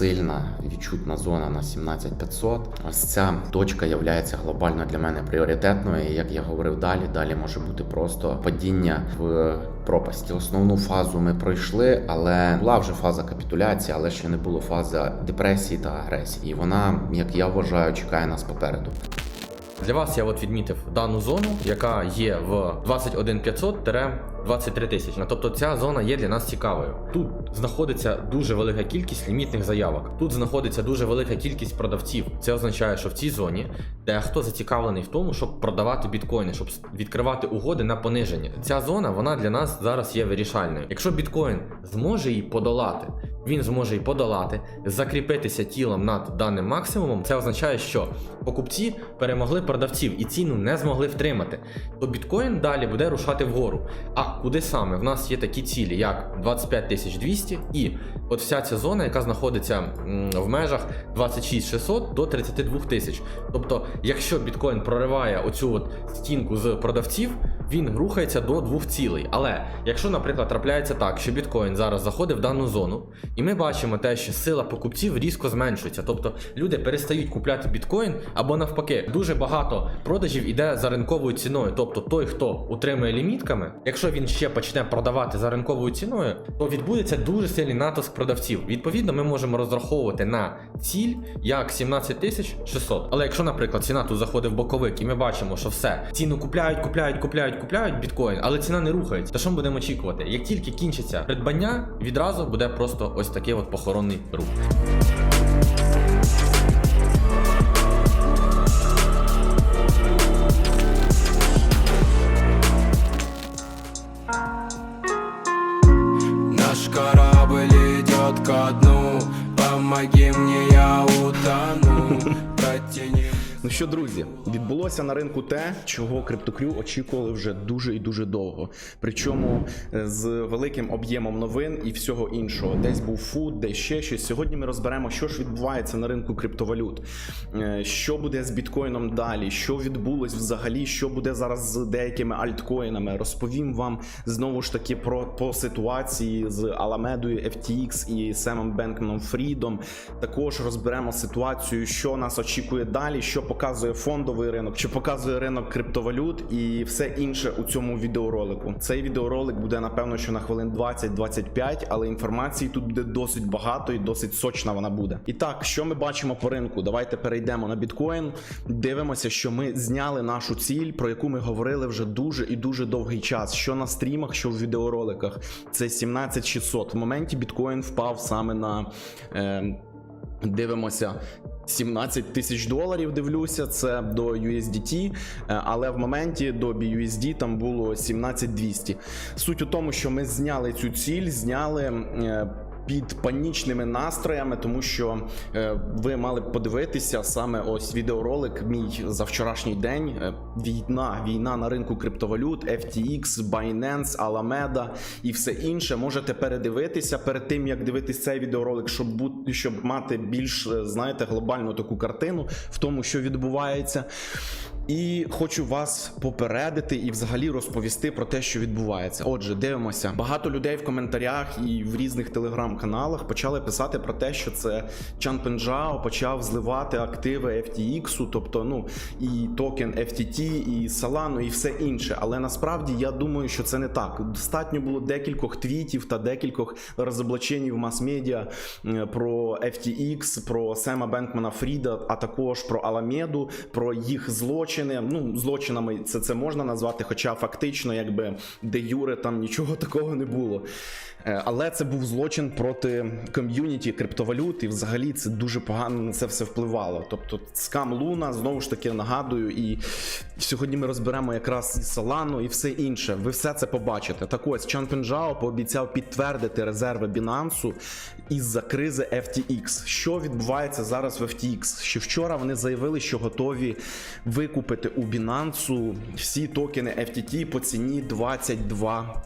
сильна відчутна зона на 17500. Ось ця точка є глобально для мене пріоритетною. І як я говорив далі, далі може бути просто падіння в пропасті. Основну фазу ми пройшли, але була вже фаза капітуляції, але ще не було фази депресії та агресії. І вона, як я вважаю, чекає нас попереду. Для вас я от відмітив дану зону, яка є в 21500 тисячі. Тобто ця зона є для нас цікавою. Тут знаходиться дуже велика кількість лімітних заявок. Тут знаходиться дуже велика кількість продавців. Це означає, що в цій зоні дехто зацікавлений в тому, щоб продавати біткоїни, щоб відкривати угоди на пониження. Ця зона вона для нас зараз є вирішальною. Якщо біткоін зможе її подолати, він зможе її подолати, закріпитися тілом над даним максимумом. Це означає, що покупці перемогли продавців і ціну не змогли втримати. То біткоін далі буде рушати вгору. А куди саме? В нас є такі цілі, як 25200 і от вся ця зона, яка знаходиться в межах 26600 до 32 тисяч. Тобто, якщо біткоін прориває оцю от стінку з продавців, він рухається до двох цілей. Але якщо, наприклад, трапляється так, що біткоін зараз заходить в дану зону, і ми бачимо те, що сила покупців різко зменшується. Тобто люди перестають купляти біткоін, або навпаки, дуже багато продажів іде за ринковою ціною. Тобто той, хто утримує лімітками, якщо він ще почне продавати за ринковою ціною, то відбудеться дуже сильний натиск продавців. Відповідно, ми можемо розраховувати на ціль як 17600. Але якщо, наприклад, ціна тут заходить в боковик, і ми бачимо, що все, ціну купляють, купляють, купляють, купляють біткоін, але ціна не рухається. То що ми будемо очікувати? Як тільки кінчиться придбання, відразу буде просто ось такий от похоронний рух. Що, друзі, відбулося на ринку те, чого криптокрю очікували вже дуже і дуже довго. Причому е, з великим об'ємом новин і всього іншого. Десь був фуд, десь ще щось. Сьогодні ми розберемо, що ж відбувається на ринку криптовалют, Е, що буде з біткоїном далі, що відбулось взагалі, що буде зараз з деякими альткоїнами. Розповім вам знову ж таки про по ситуації з Аламедою, FTX і Семом Бенкманом Фрідом. Також розберемо ситуацію, що нас очікує далі, що показує фондовий ринок, що показує ринок криптовалют і все інше у цьому відеоролику. Цей відеоролик буде напевно, що на хвилин 20-25, але інформації тут буде досить багато і досить сочна вона буде. І так, що ми бачимо по ринку? Давайте перейдемо на біткоін. Дивимося, що ми зняли нашу ціль, про яку ми говорили вже дуже і дуже довгий час. Що на стрімах, що в відеороликах. Це 17600. В моменті біткоін впав саме на. Е, Дивимося 17 тисяч доларів. Дивлюся, це до USDT, е, але в моменті до BUSD там було 17200. Суть у тому, що ми зняли цю ціль, зняли. Під панічними настроями, тому що е, ви мали б подивитися саме ось відеоролик мій за вчорашній день. Е, війна, війна на ринку криптовалют, FTX, Binance, Alameda і все інше. Можете передивитися перед тим, як дивитись цей відеоролик, щоб бути, щоб мати більш е, знаєте глобальну таку картину в тому, що відбувається. І хочу вас попередити і взагалі розповісти про те, що відбувається. Отже, дивимося. Багато людей в коментарях і в різних телеграм-каналах почали писати про те, що це Чан Пенджао почав зливати активи FTX, тобто ну і токен FTT, і Solana, і все інше. Але насправді я думаю, що це не так. Достатньо було декількох твітів та декількох розоблачень в мас-медіа е, про FTX, про Сема Бенкмана Фріда, а також про Аламеду, про їх злочини. Ну, злочинами це, це можна назвати, хоча фактично, якби де Юре там нічого такого не було. Е, Але це був злочин проти ком'юніті криптовалют, і взагалі це дуже погано на це все впливало. Тобто, скам Луна, знову ж таки нагадую, і сьогодні ми розберемо якраз і Солану і все інше. Ви все це побачите. Так ось Чан Пенджао пообіцяв підтвердити резерви Binance із-за кризи FTX. Що відбувається зараз в FTX? Ще вчора вони заявили, що готові викупити купите у Binance всі токени FTT по ціні 22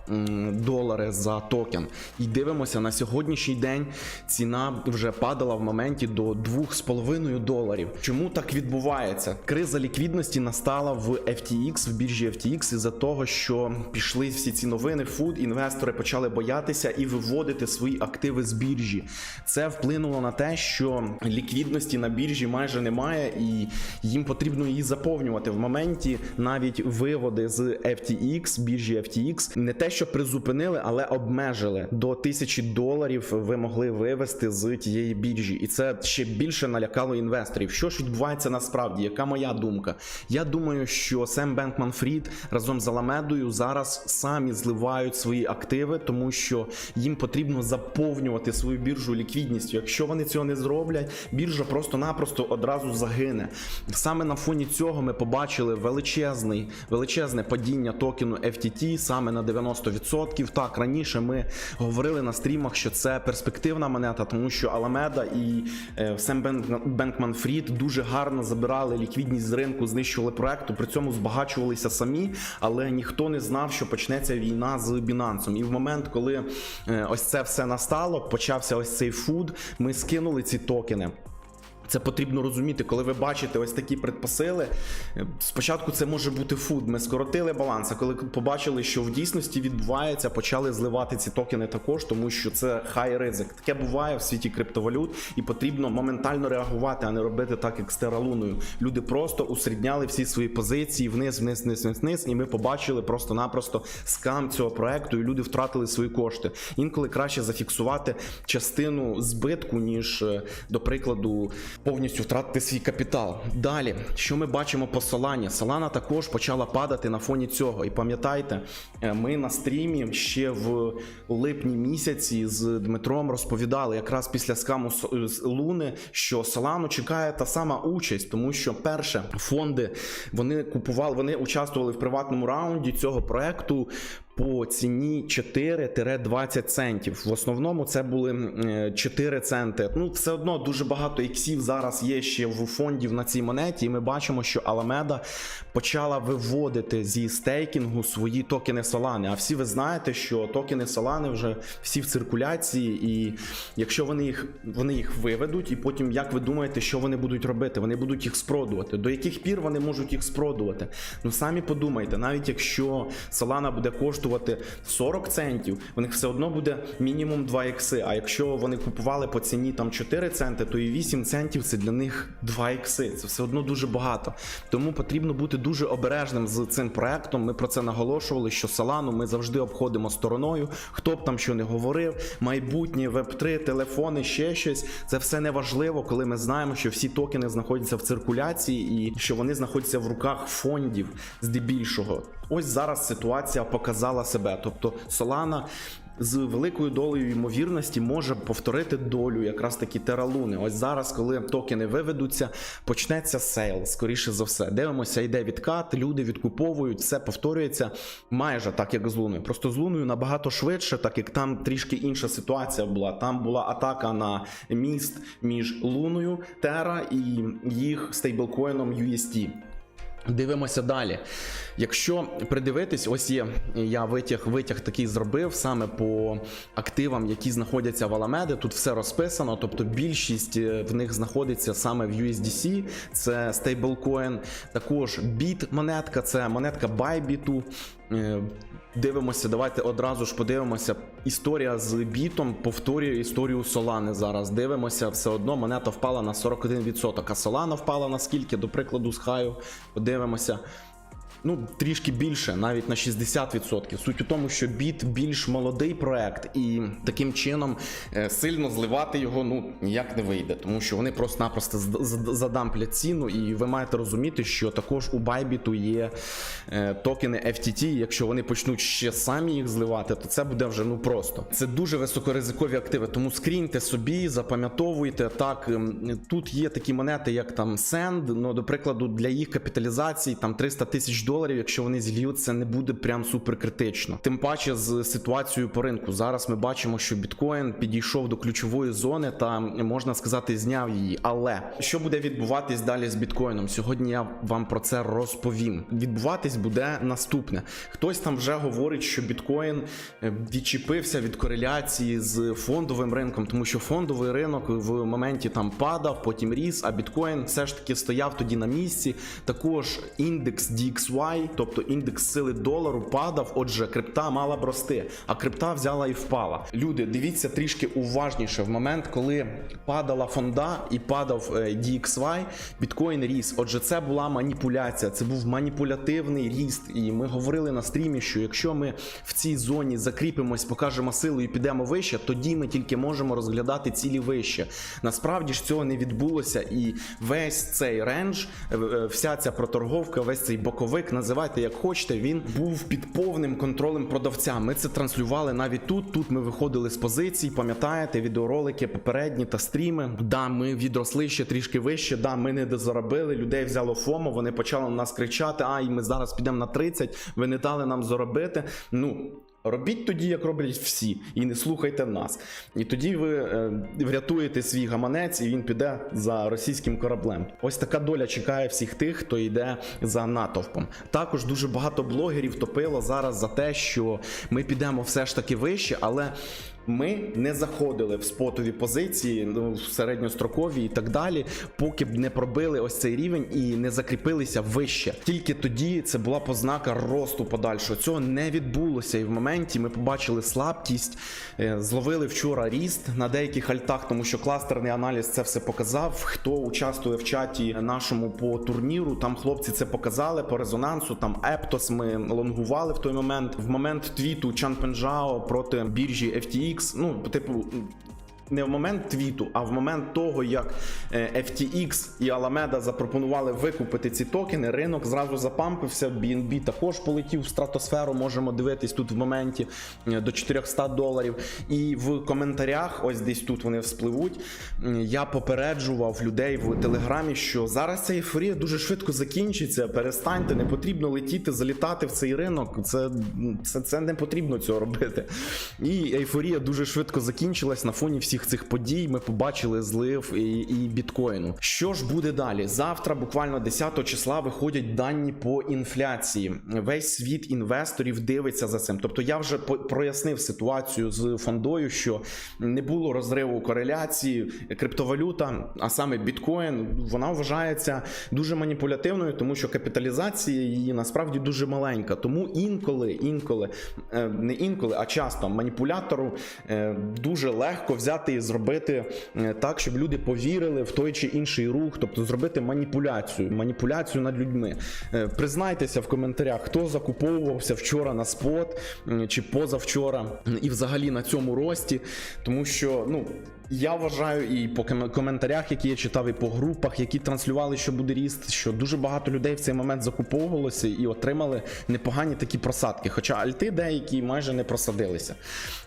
долари за токен. І дивимося на сьогоднішній день. Ціна вже падала в моменті до 2,5 доларів. Чому так відбувається? Криза ліквідності настала в FTX, в біржі FTX, із-за того, що пішли всі ці новини. Фуд інвестори почали боятися і виводити свої активи з біржі. Це вплинуло на те, що ліквідності на біржі майже немає, і їм потрібно її заповнювати. В моменті навіть виводи з FTX, біржі FTX, не те, що призупинили, але обмежили до тисячі доларів. Ви могли вивести з тієї біржі, і це ще більше налякало інвесторів. Що ж відбувається насправді? Яка моя думка? Я думаю, що Сем Бенкман Фрід разом з Аламедою зараз самі зливають свої активи, тому що їм потрібно заповнювати свою біржу ліквідністю. Якщо вони цього не зроблять, біржа просто-напросто одразу загине. Саме на фоні цього ми побачили величезний, величезне падіння токену FTT саме на 90%. Так, раніше ми говорили на стрімах, що це перспективна монета, тому що Аламеда і Сем Бенкман Фрід дуже гарно забирали ліквідність з ринку, знищували проекту, при цьому збагачувалися самі, але ніхто не знав, що почнеться війна з Binance. І в момент, коли е, ось це все настало, почався ось цей фуд, ми скинули ці токени. Це потрібно розуміти, коли ви бачите ось такі предпосили. Спочатку це може бути фуд. Ми скоротили баланс, а коли побачили, що в дійсності відбувається, почали зливати ці токени також, тому що це хай ризик. Таке буває в світі криптовалют, і потрібно моментально реагувати, а не робити так, як з тералуною. Люди просто усрідняли всі свої позиції вниз, вниз, вниз, вниз, вниз, і ми побачили просто-напросто скам цього проекту, і люди втратили свої кошти. Інколи краще зафіксувати частину збитку, ніж, е, до прикладу, повністю втратити свій капітал. Далі, що ми бачимо по Солані? Солана також почала падати на фоні цього. І пам'ятайте, е, ми на стрімі ще в липні місяці з Дмитром розповідали якраз після скаму Луни, що Солану чекає та сама участь, тому що перше фонди вони купували, вони участвували в приватному раунді цього проекту. По ціні 4-20 центів. В основному це були м, е, 4 центи. Ну, все одно дуже багато іксів зараз є ще в фондів на цій монеті. І ми бачимо, що Alameda почала виводити зі стейкінгу свої токени Solana. А всі ви знаєте, що токени Solana вже всі в циркуляції, і якщо вони їх вони їх виведуть, і потім як ви думаєте, що вони будуть робити? Вони будуть їх спродувати. До яких пір вони можуть їх спродувати? Ну самі подумайте, навіть якщо Solana буде коштувати 40 центів, в них все одно буде мінімум 2 ікси. А якщо вони купували по ціні там 4 центи, то і 8 центів це для них 2 ікси. Це все одно дуже багато. Тому потрібно бути дуже обережним з цим проектом. Ми про це наголошували, що Solana ми завжди обходимо стороною. Хто б там що не говорив, майбутнє, веб-3, телефони, ще щось. Це все не важливо, коли ми знаємо, що всі токени знаходяться в циркуляції і що вони знаходяться в руках фондів здебільшого. Ось зараз ситуація показала себе. Тобто Solana з великою долею ймовірності може повторити долю якраз таки тералуни. Ось зараз, коли токени виведуться, почнеться сейл, скоріше за все. Дивимося, йде відкат, люди відкуповують, все повторюється майже так, як з луною. Просто з луною набагато швидше, так як там трішки інша ситуація була. Там була атака на міст між луною Тера і їх стейблкоїном UST. Дивимося далі. Якщо придивитись, ось є я витяг, витяг такий зробив саме по активам, які знаходяться в Аламеди. Тут все розписано, тобто більшість е, в них знаходиться саме в USDC, це стейблкоін. Також біт монетка, це монетка Bybit. Е, Дивимося, давайте одразу ж подивимося. Історія з бітом повторює історію Солани. зараз. Дивимося, все одно монета впала на 41%, а Солана впала на скільки, до прикладу, з хаю. Подивимося. Ну, трішки більше, навіть на 60%. Суть у тому, що біт більш молодий проект, і таким чином е, сильно зливати його ну ніяк не вийде, тому що вони просто-напросто задамплять ціну, і ви маєте розуміти, що також у Bybit є е, токени FTT. Якщо вони почнуть ще самі їх зливати, то це буде вже ну просто. Це дуже високоризикові активи. Тому скріньте собі, запам'ятовуйте так. ем, Тут є такі монети, як там Send, ну до прикладу, для їх капіталізації там 300 тисяч доларів. Доларів, якщо вони зільють, це не буде прям супер критично. Тим паче з ситуацією по ринку. Зараз ми бачимо, що біткоін підійшов до ключової зони та можна сказати, зняв її. Але що буде відбуватись далі з біткоїном? Сьогодні я вам про це розповім. Відбуватись буде наступне. Хтось там вже говорить, що біткоін е, відчепився від кореляції з фондовим ринком, тому що фондовий ринок в моменті там падав, потім ріс, а біткоін все ж таки стояв тоді на місці. Також індекс DXY, тобто індекс сили долару, падав. Отже, крипта мала б рости, а крипта взяла і впала. Люди, дивіться трішки уважніше. В момент, коли падала фонда і падав е, DXY, біткоін ріс. Отже, це була маніпуляція, це був маніпулятивний ріст. І ми говорили на стрімі, що якщо ми в цій зоні закріпимось, покажемо силу і підемо вище, тоді ми тільки можемо розглядати цілі вище. Насправді ж цього не відбулося, і весь цей рендж, е, е, вся ця проторговка, весь цей боковик, називайте як хочете, він був під повним контролем продавця. Ми це транслювали навіть тут. Тут ми виходили з позицій, пам'ятаєте, відеоролики попередні та стріми. Да, ми відросли ще трішки вище. Да, ми не дозаробили. Людей взяло ФОМО. Вони почали на нас кричати: Ай, ми зараз підемо на 30, ви не дали нам заробити. Ну. Робіть тоді, як роблять всі, і не слухайте нас. І тоді ви е, врятуєте свій гаманець, і він піде за російським кораблем. Ось така доля чекає всіх тих, хто йде за натовпом. Також дуже багато блогерів топило зараз за те, що ми підемо все ж таки вище, але. Ми не заходили в спотові позиції, ну, середньострокові і так далі, поки б не пробили ось цей рівень і не закріпилися вище. Тільки тоді це була познака росту подальшого. Цього не відбулося. І в моменті ми побачили слабкість, е, зловили вчора ріст на деяких альтах, тому що кластерний аналіз це все показав. Хто участвує в чаті нашому по турніру, там хлопці це показали по резонансу. Там Ептос ми лонгували в той момент. В момент твіту Чан Пенджао проти біржі FTX, ну типу. Не в момент твіту, а в момент того, як е, FTX і Alameda запропонували викупити ці токени, ринок зразу запампився. BNB також полетів в стратосферу. Можемо дивитись тут в моменті е, до 400 доларів. І в коментарях, ось десь тут вони вспливуть. Я попереджував людей в телеграмі, що зараз ця ейфорія дуже швидко закінчиться. Перестаньте, не потрібно летіти, залітати в цей ринок. Це, це, це не потрібно цього робити. І ейфорія дуже швидко закінчилась на фоні всіх цих подій. Ми побачили злив і, і біткоїну. Що ж буде далі? Завтра, буквально 10 числа, виходять дані по інфляції. Весь світ інвесторів дивиться за цим. Тобто я вже прояснив ситуацію з фондою, що не було розриву кореляції. Криптовалюта, а саме біткоін, вона вважається дуже маніпулятивною, тому що капіталізація її насправді дуже маленька. Тому інколи, інколи, е, не інколи, а часто маніпулятору е, дуже легко взяти і зробити е, так, щоб люди повірили в той чи інший рух, тобто зробити маніпуляцію, маніпуляцію над людьми. Е, Признайтеся в коментарях, хто закуповувався вчора на спот чи позавчора, і взагалі на цьому рості, тому що ну. Я вважаю і по коментарях, які я читав, і по групах, які транслювали, що буде ріст, що дуже багато людей в цей момент закуповувалося і отримали непогані такі просадки. Хоча альти деякі майже не просадилися.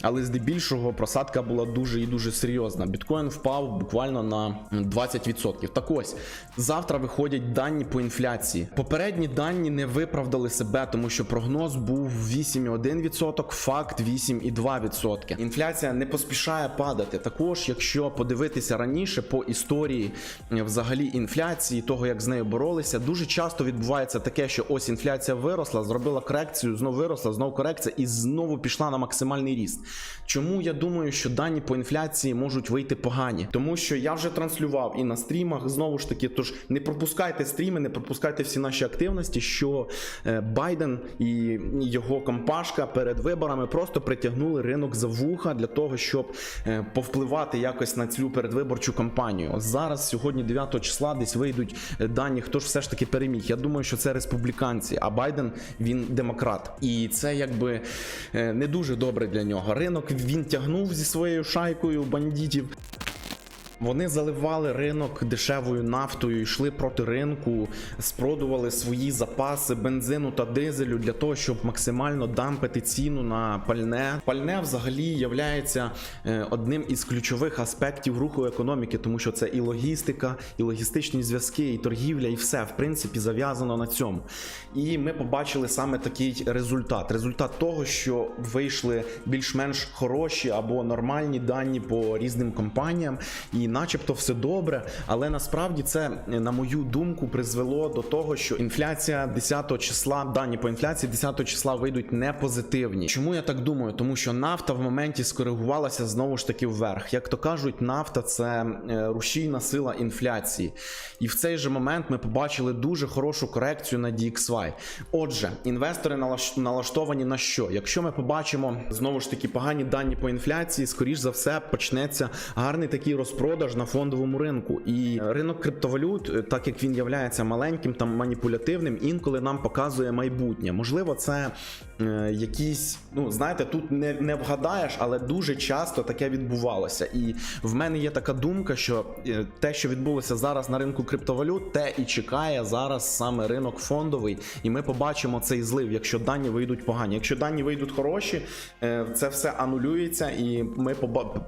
Але здебільшого просадка була дуже і дуже серйозна. Біткоін впав буквально на 20%. Так ось завтра виходять дані по інфляції. Попередні дані не виправдали себе, тому що прогноз був 8,1%, факт 8,2%. Інфляція не поспішає падати. Також, якщо подивитися раніше по історії е, взагалі інфляції, того як з нею боролися, дуже часто відбувається таке, що ось інфляція виросла, зробила корекцію, знову виросла, знову корекція і знову пішла на максимальний ріст. Чому я думаю, що дані по інфляції можуть вийти погані? Тому що я вже транслював і на стрімах знову ж таки. Тож не пропускайте стріми, не пропускайте всі наші активності, що е, Байден і його компашка перед виборами просто притягнули ринок за вуха для того, щоб е, повпливати якось на цю передвиборчу кампанію. Зараз, сьогодні, 9 числа, десь вийдуть е, дані, хто ж все ж таки переміг. Я думаю, що це республіканці, а Байден він демократ. І це якби е, не дуже добре для нього. Ринок він тягнув зі своєю шайкою бандитів. Вони заливали ринок дешевою нафтою, йшли проти ринку, спродували свої запаси бензину та дизелю для того, щоб максимально дампити ціну на пальне. Пальне взагалі являється е, одним із ключових аспектів руху економіки, тому що це і логістика, і логістичні зв'язки, і торгівля, і все в принципі зав'язано на цьому. І ми побачили саме такий результат. Результат того, що вийшли більш-менш хороші або нормальні дані по різним компаніям, і начебто все добре. Але насправді це, на мою думку, призвело до того, що інфляція 10 числа, дані по інфляції 10 числа вийдуть не позитивні. Чому я так думаю? Тому що нафта в моменті скоригувалася знову ж таки вверх. Як то кажуть, нафта це е, рушійна сила інфляції. І в цей же момент ми побачили дуже хорошу корекцію на DXY. Отже, інвестори налаш- налаштовані на що? Якщо ми побачимо знову ж таки погані дані по інфляції, скоріш за все почнеться гарний такий розпродаж на фондовому ринку. І ринок криптовалют, е, так як він являється маленьким там маніпулятивним, інколи нам показує майбутнє. Можливо, це якісь, ну знаєте, тут не, не вгадаєш, але дуже часто таке відбувалося. І в мене є така думка, що е, те, що відбулося зараз на ринку криптовалют, те і чекає зараз саме ринок фондовий, і ми побачимо цей злив, якщо дані вийдуть погані. Якщо дані вийдуть хороші, е, це все анулюється, і ми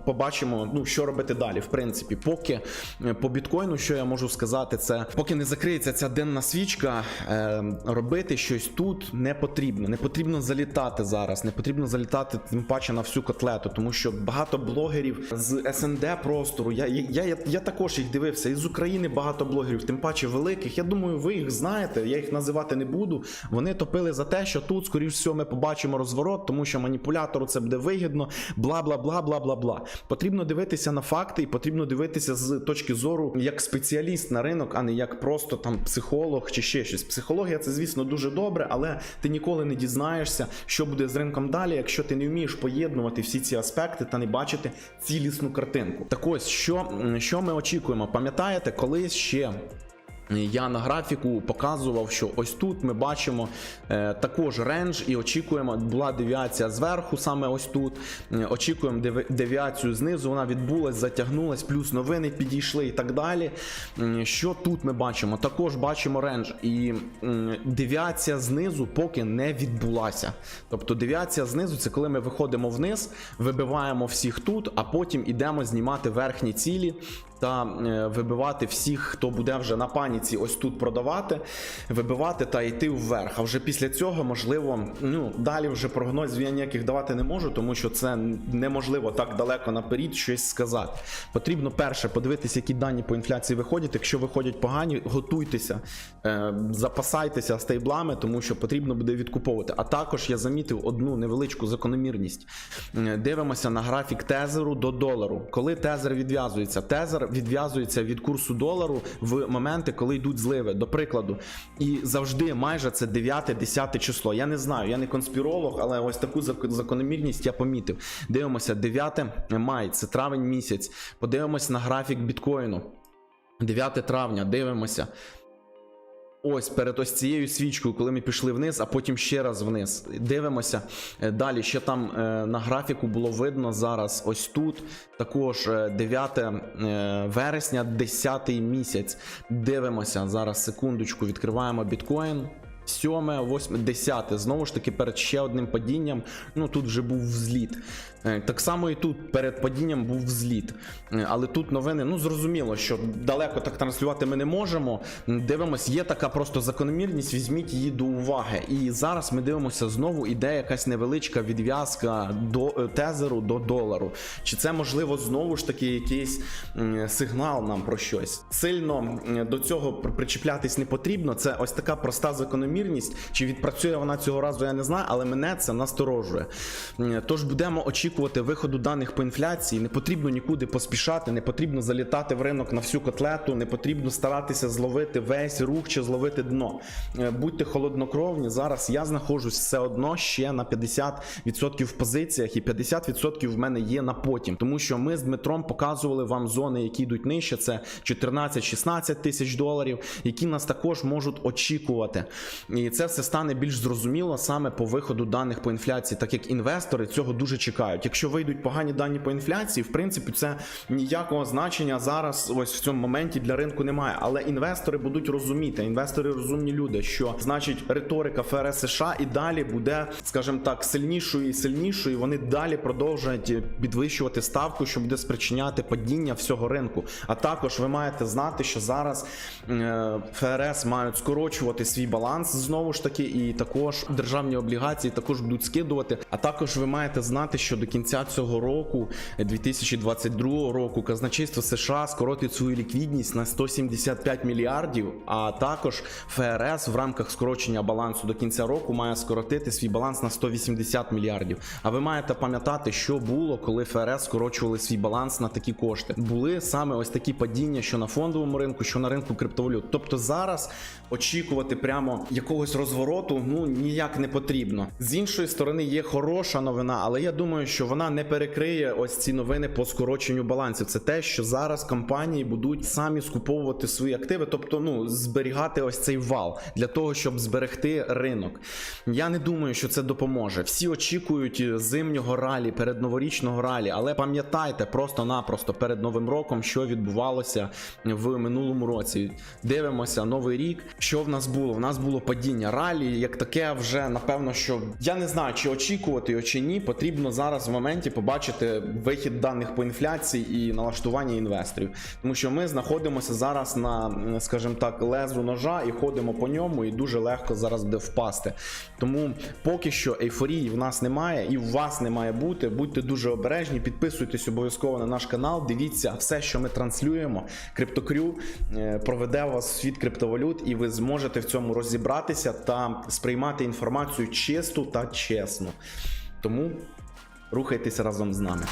побачимо, ну що робити далі. В принципі, поки е, по біткоїну, що я можу сказати, це поки не закриється ця денна свічка, е, робити щось тут не потрібно. Не потрібно залітати зараз, не потрібно залітати тим паче на всю котлету, тому що багато блогерів з СНД простору. Я, я, я, я також їх дивився. Із України багато блогерів, тим паче великих. Я думаю, ви їх знаєте. Я їх називати не буду. Вони топили за те, що тут, скоріш всього, ми побачимо розворот, тому що маніпулятору це буде вигідно. Бла бла бла бла бла бла. Потрібно дивитися на факти, і потрібно дивитися з точки зору як спеціаліст на ринок, а не як просто там психолог чи ще щось. Психологія це, звісно, дуже добре, але ти ніколи не дізнаєшся, що буде з ринком далі, якщо ти не вмієш поєднувати всі ці аспекти та не бачити цілісну картинку. Так ось, що, що ми очікуємо? Пам'ятаєте, колись ще. Я на графіку показував, що ось тут ми бачимо е, також рендж і очікуємо, була девіація зверху, саме ось тут. Е, очікуємо девіацію знизу, вона відбулась, затягнулась, плюс новини підійшли і так далі. Що тут ми бачимо? Також бачимо рендж. І девіація знизу поки не відбулася. Тобто девіація знизу це коли ми виходимо вниз, вибиваємо всіх тут, а потім ідемо знімати верхні цілі та е, вибивати всіх, хто буде вже на паніці, ось тут продавати, вибивати та йти вверх. А вже після цього, можливо, ну далі вже прогнозів я ніяких давати не можу, тому що це неможливо так далеко наперед щось сказати. Потрібно перше подивитися, які дані по інфляції виходять. Якщо виходять погані, готуйтеся, е, запасайтеся стейблами, тому що потрібно буде відкуповувати. А також я замітив одну невеличку закономірність. Е, Дивимося на графік тезеру до долару. Коли тезер відв'язується, тезер відв'язується від курсу долару в моменти, коли йдуть зливи. До прикладу, і завжди майже це 9-10 число. Я не знаю, я не конспіролог, але ось таку закономірність я помітив. Дивимося, 9 май, це травень місяць. Подивимося на графік біткоїну. 9 травня, дивимося. Ось перед ось цією свічкою, коли ми пішли вниз, а потім ще раз вниз. Дивимося Е, далі. Ще там е, на графіку було видно зараз. Ось тут також е, 9 е, вересня, 10 місяць. Дивимося зараз. Секундочку, відкриваємо біткоін. 7, 8, 10. Знову ж таки, перед ще одним падінням. Ну тут вже був взліт. Е, Так само і тут перед падінням був взліт. Е, Але тут новини, ну зрозуміло, що далеко так транслювати ми не можемо. Дивимось, є така просто закономірність, візьміть її до уваги. І зараз ми дивимося знову, іде якась невеличка відв'язка до е, тезеру до долару. Чи це можливо знову ж таки якийсь сигнал нам про щось? Сильно до цього причіплятись не потрібно. Це ось така проста закономірність. Чи відпрацює вона цього разу, я не знаю, але мене це насторожує. Тож будемо очікувати виходу даних по інфляції. Не потрібно нікуди поспішати, не потрібно залітати в ринок на всю котлету, не потрібно старатися зловити весь рух чи зловити дно. Е, Будьте холоднокровні. Зараз я знаходжусь все одно ще на 50% в позиціях, і 50% в мене є на потім. Тому що ми з Дмитром показували вам зони, які йдуть нижче. Це 14-16 тисяч доларів, які нас також можуть очікувати. І це все стане більш зрозуміло саме по виходу даних по інфляції, так як інвестори цього дуже чекають. Якщо вийдуть погані дані по інфляції, в принципі, це ніякого значення зараз ось в цьому моменті для ринку немає. Але інвестори будуть розуміти, інвестори розумні люди, що значить риторика ФРС США і далі буде, скажімо так, сильнішою і сильнішою. Вони далі продовжують підвищувати ставку, що буде спричиняти падіння всього ринку. А також ви маєте знати, що зараз е, ФРС мають скорочувати свій баланс знову ж таки, і також державні облігації також будуть скидувати. А також ви маєте знати, що до кінця цього року, е, 2022 року, казначейство США скоротить свою ліквідність на 175 мільярдів. А також ФРС в рамках скорочення балансу до кінця року має скоротити свій баланс на 180 мільярдів. А ви маєте пам'ятати, що було, коли ФРС скорочували свій баланс на такі кошти. Були саме ось такі падіння, що на фондовому ринку, що на ринку криптовалют. Тобто зараз очікувати прямо якогось розвороту ну ніяк не потрібно. З іншої сторони, є хороша новина, але я думаю, що вона не перекриє ось ці новини по скороченню балансів. Це те, що зараз компанії будуть самі скуповувати свої активи, тобто ну зберігати ось цей вал для того, щоб зберегти ринок. Я не думаю, що це допоможе. Всі очікують е, зимнього ралі, передноворічного ралі, але пам'ятайте просто-напросто перед новим роком, що відбувалося в минулому році. Дивимося новий рік. Що в нас було? В нас було падіння ралі, як таке, вже напевно, що я не знаю, чи очікувати його чи ні. Потрібно зараз в моменті побачити вихід даних по інфляції і налаштування інвесторів, тому що ми знаходимося зараз на, скажімо так, лезу ножа і ходимо по ньому, і дуже легко зараз буде впасти. Тому поки що ейфорії в нас немає і в вас не має бути. Будьте дуже обережні, підписуйтесь обов'язково на наш канал. Дивіться все, що ми транслюємо. Криптокрю е, проведе вас світ криптовалют, і ви зможете в цьому розібратися та сприймати інформацію чисту та чесно. Тому рухайтеся разом з нами.